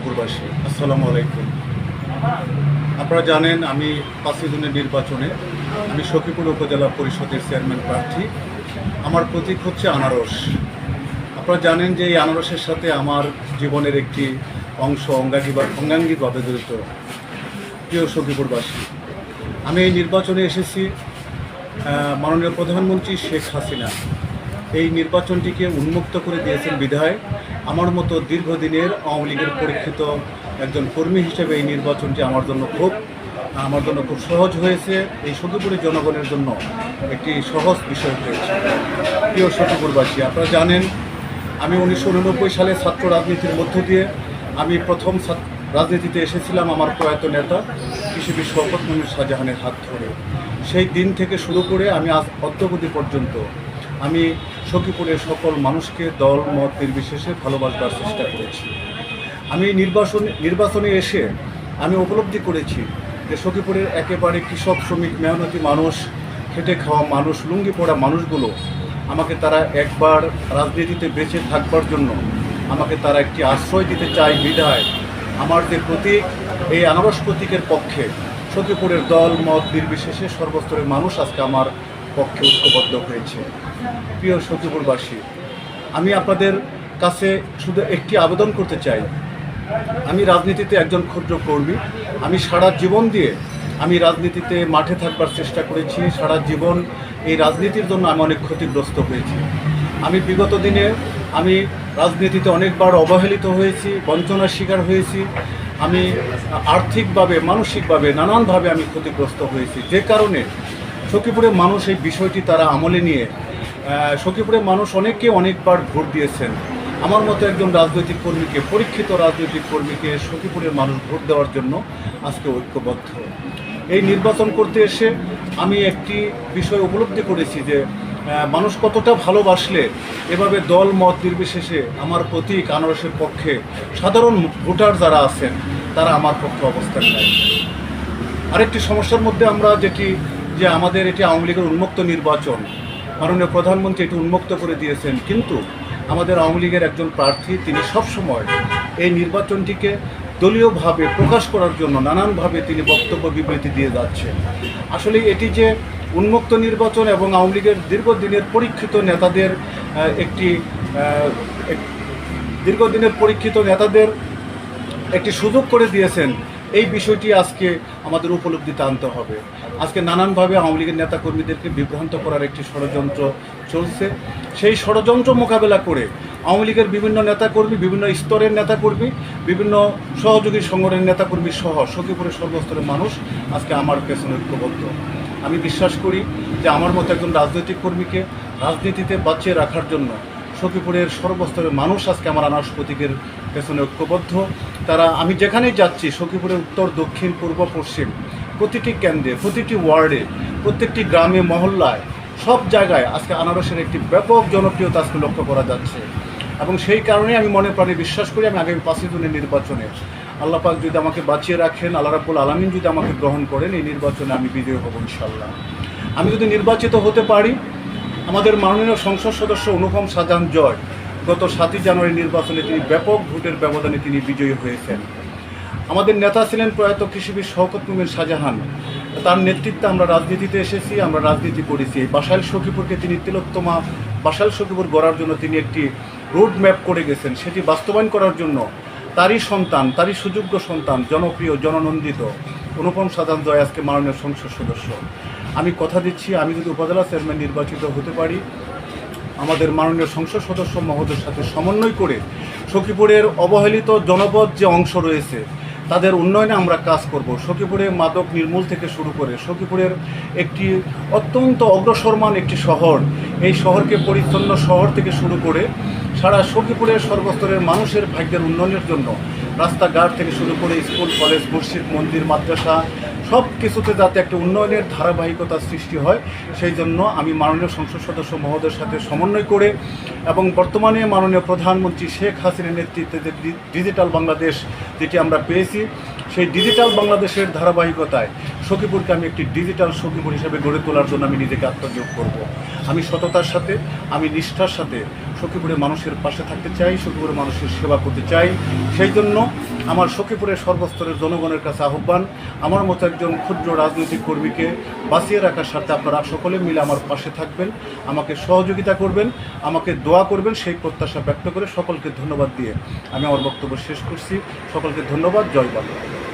উপরবাসী আসসালামু আলাইকুম আপনারা জানেন আমি পাঁচই জুনের নির্বাচনে আমি সখীপুর উপজেলা পরিষদের চেয়ারম্যান প্রার্থী। আমার প্রতীক হচ্ছে আনারস। আপনারা জানেন যে এই আনারসের সাথে আমার জীবনের একটি অংশ অঙ্গাঙ্গী বা অঙ্গাঙ্গিভাবে জড়িত। প্রিয় সখীপুরবাসী আমি এই নির্বাচনে এসেছি মাননীয় প্রধানমন্ত্রী শেখ হাসিনা। এই নির্বাচনটিকে উন্মুক্ত করে দিয়েছেন বিধায় আমার মতো দীর্ঘদিনের আওয়ামী লীগের পরীক্ষিত একজন কর্মী হিসেবে এই নির্বাচনটি আমার জন্য খুব, আমার জন্য খুব সহজ হয়েছে। এই সখীপুরের জনগণের জন্য একটি সহজ বিষয় হয়েছে। প্রিয় সখীপুরবাসী আপনারা জানেন, আমি উনিশশো উননব্বই সালে ছাত্র রাজনীতির মধ্য দিয়ে আমি প্রথম রাজনীতিতে এসেছিলাম আমার প্রয়াত নেতা কৃষিবি শওকত মোহাম্মদ শাহজাহানের হাত ধরে। সেই দিন থেকে শুরু করে আমি আজ অদ্যবধি পর্যন্ত আমি সখীপুরের সকল মানুষকে দল, মত নির্বিশেষে ভালোবাসবার চেষ্টা করেছি। আমি নির্বাচন নির্বাচনে এসে আমি উপলব্ধি করেছি যে সখীপুরের একেবারে কৃষক, শ্রমিক, মেহনতি মানুষ, খেটে খাওয়া মানুষ, লুঙ্গি পড়া মানুষগুলো আমাকে তারা একবার রাজনীতিতে বেঁচে থাকবার জন্য আমাকে তারা একটি আশ্রয় দিতে চায় বিধায়। আমার যে প্রতীক, এই আনারস প্রতীকের পক্ষে সখীপুরের দল, মত নির্বিশেষে সর্বস্তরের মানুষ আজকে আমার পক্ষে ঐক্যবদ্ধ হয়েছে। প্রিয় সখীপুরবাসী আমি আপনাদের কাছে শুধু একটি আবেদন করতে চাই। আমি রাজনীতিতে একজন ক্ষুদ্র কর্মী। আমি সারা জীবন দিয়ে আমি রাজনীতিতে মাঠে থাকবার চেষ্টা করেছি। সারা জীবন এই রাজনীতির জন্য আমি অনেক ক্ষতিগ্রস্ত হয়েছি। আমি বিগত দিনে আমি রাজনীতিতে অনেকবার অবহেলিত হয়েছি, বঞ্চনার শিকার হয়েছি। আমি আর্থিকভাবে, মানসিকভাবে নানানভাবে আমি ক্ষতিগ্রস্ত হয়েছি। যে কারণে সখীপুরের মানুষ এই বিষয়টি তারা আমলে নিয়ে সখীপুরের মানুষ অনেককে অনেকবার ভোট দিয়েছেন। আমার মতো একজন রাজনৈতিক কর্মীকে, পরীক্ষিত রাজনৈতিক কর্মীকে সখীপুরের মানুষ ভোট দেওয়ার জন্য আজকে ঐক্যবদ্ধ। এই নির্বাচন করতে এসে আমি একটি বিষয় উপলব্ধি করেছি যে মানুষ কতটা ভালোবাসলে এভাবে দল মত নির্বিশেষে আমার প্রতীক আনারসের পক্ষে সাধারণ ভোটার যারা আছেন, তারা আমার পক্ষে অবস্থান নেয়। আরেকটি সমস্যার মধ্যে আমরা যেটি যে আমাদের এটি আওয়ামী লীগের উন্মুক্ত নির্বাচন। মাননীয় প্রধানমন্ত্রী এটি উন্মুক্ত করে দিয়েছেন। কিন্তু আমাদের আওয়ামী লীগের একজন প্রার্থী, তিনি সবসময় এই নির্বাচনটিকে দলীয়ভাবে প্রকাশ করার জন্য নানানভাবে তিনি বক্তব্য বিবৃতি দিয়ে যাচ্ছেন। আসলে এটি যে উন্মুক্ত নির্বাচন এবং আওয়ামী লীগের দীর্ঘদিনের পরীক্ষিত নেতাদের একটি দীর্ঘদিনের পরীক্ষিত নেতাদের একটি সুযোগ করে দিয়েছেন এই বিষয়টি আজকে আমাদের উপলব্ধিতে আনতে হবে। আজকে নানানভাবে আওয়ামী লীগের নেতাকর্মীদেরকে বিভ্রান্ত করার একটি ষড়যন্ত্র চলছে। সেই ষড়যন্ত্র মোকাবেলা করে আওয়ামী লীগের বিভিন্ন নেতাকর্মী, বিভিন্ন স্তরের নেতাকর্মী, বিভিন্ন সহযোগী সংগঠনের নেতাকর্মী সহ সখীপুরের সর্বস্তরের মানুষ আজকে আমার পেছনে ঐক্যবদ্ধ। আমি বিশ্বাস করি যে আমার মতো একজন রাজনৈতিক কর্মীকে রাজনীতিতে বাঁচিয়ে রাখার জন্য সখীপুরের সর্বস্তরের মানুষ আজকে আমার আনারস প্রতীকের পেছনে ঐক্যবদ্ধ। তারা, আমি যেখানেই যাচ্ছি সখীপুরের উত্তর, দক্ষিণ, পূর্ব, পশ্চিম, প্রতিটি কেন্দ্রে, প্রতিটি ওয়ার্ডে, প্রত্যেকটি গ্রামে, মহল্লায়, সব জায়গায় আজকে আনারসের একটি ব্যাপক জনপ্রিয়তা আজকে লক্ষ্য করা যাচ্ছে। এবং সেই কারণে আমি মনে প্রাণে বিশ্বাস করি আমি আগামী পাঁচই জুনের নির্বাচনে আল্লাহ পাক যদি আমাকে বাঁচিয়ে রাখেন, আল্লাহ রাব্বুল আলমিন যদি আমাকে গ্রহণ করেন, এই নির্বাচনে আমি বিজয়ী হব ইনশাল্লাহ আমি যদি নির্বাচিত হতে পারি আমাদের মাননীয় সংসদ সদস্য অনুপম সাজান জয়, গত সাতই জানুয়ারি নির্বাচনে তিনি ব্যাপক ভোটের ব্যবধানে তিনি বিজয়ী হয়েছেন। আমাদের নেতা ছিলেন প্রয়াত কৃষিবিদ শওকত মুমিন শাহজাহান। তার নেতৃত্বে আমরা রাজনীতিতে এসেছি, আমরা রাজনীতি করেছি। বাসাইল সখীপুরকে তিনি তিলোত্তমা, বাসাইল সখীপুর গড়ার জন্য তিনি একটি রোড ম্যাপ করে গেছেন। সেটি বাস্তবায়ন করার জন্য তারই সন্তান, তারই সুযোগ্য সন্তান, জনপ্রিয়, জননন্দিত অনুপম সাধারণ জয় আজকে মাননীয় সংসদ সদস্য। আমি কথা দিচ্ছি, আমি যদি উপজেলা চেয়ারম্যান নির্বাচিত হতে পারি, আমাদের মাননীয় সংসদ সদস্য মহোদয়ের সাথে সমন্বয় করে সখীপুরের অবহেলিত জনপদ যে অংশ রয়েছে, তাদের উন্নয়নে আমরা কাজ করব। সখীপুরে মাদক নির্মূল থেকে শুরু করে সখীপুরের একটি অত্যন্ত অগ্রসরমান একটি শহর, এই শহরকে পরিচ্ছন্ন শহর থেকে শুরু করে সারা সখীপুরের সর্বস্তরের মানুষের ভাগ্যের উন্নয়নের জন্য রাস্তাঘাট থেকে শুরু করে স্কুল, কলেজ, মসজিদ, মন্দির, মাদ্রাসা সব কিছুতে যাতে একটা উন্নয়নের ধারাবাহিকতা সৃষ্টি হয়, সেই জন্য আমি মাননীয় সংসদ সদস্য মহোদয়ের সাথে সমন্বয় করে এবং বর্তমানে মাননীয় প্রধানমন্ত্রী শেখ হাসিনার নেতৃত্বে যে ডিজিটাল বাংলাদেশ যেটি আমরা পেয়েছি, সেই ডিজিটাল বাংলাদেশের ধারাবাহিকতায় সখীপুরকে আমি একটি ডিজিটাল সখীপুর হিসেবে গড়ে তোলার জন্য আমি নিজেকে আত্মনিয়োগ করব। আমি সততার সাথে, আমি নিষ্ঠার সাথে সখীপুরের মানুষের পাশে থাকতে চাই, সখীপুরের মানুষের সেবা করতে চাই। সেই জন্য আমার সখীপুরের সর্বস্তরের জনগণের কাছে আহ্বান, আমার মতো একজন ক্ষুদ্র রাজনৈতিক কর্মীকে বাঁচিয়ে রাখার সাথে আপনারা সকলে মিলে আমার পাশে থাকবেন, আমাকে সহযোগিতা করবেন, আমাকে দোয়া করবেন, সেই প্রত্যাশা ব্যক্ত করে সকলকে ধন্যবাদ দিয়ে আমি আমার বক্তব্য শেষ করছি। সকলকে ধন্যবাদ, জয় বাংলা।